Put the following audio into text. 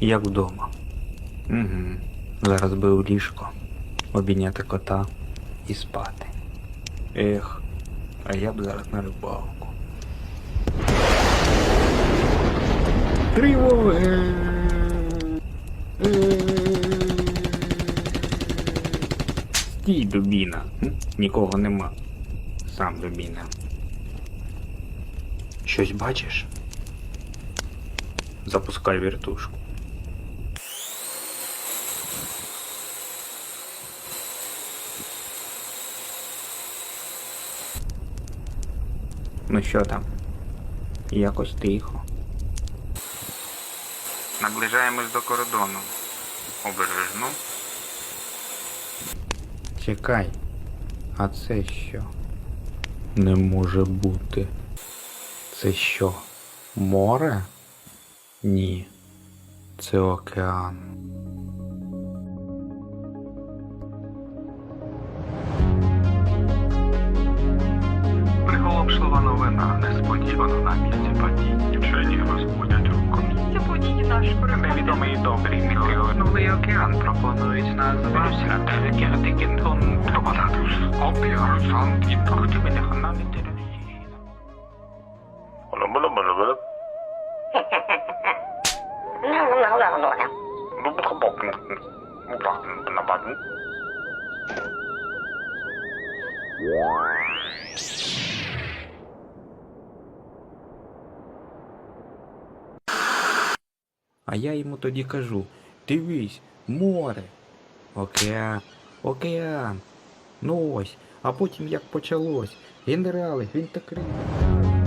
Як вдома. Угу. Зараз би у ліжко, обійняти кота і спати. Ех, а я б зараз на рибалку. Тривоги! Стій, дубіна. Нікого нема. Сам дубіна. Щось бачиш? Запускай вертушку. Ну що там? Якось тихо. Наближаємось до кордону. Обережно. Чекай. А це що? Не може бути. Це що? Море? Ні. Це океан. Приголомшлива новина несподівано на місці подій. Вчені розводять руку. Місце події наш корабель. Невідомий добрий метеорновий океан пропонують назвати Кертикентон Токотатус. Опіарсан і трохтимених навіть А я йому тоді кажу: дивись, море, океан, океан. Ну ось, а потім як почалось. Генерали, він так кричав.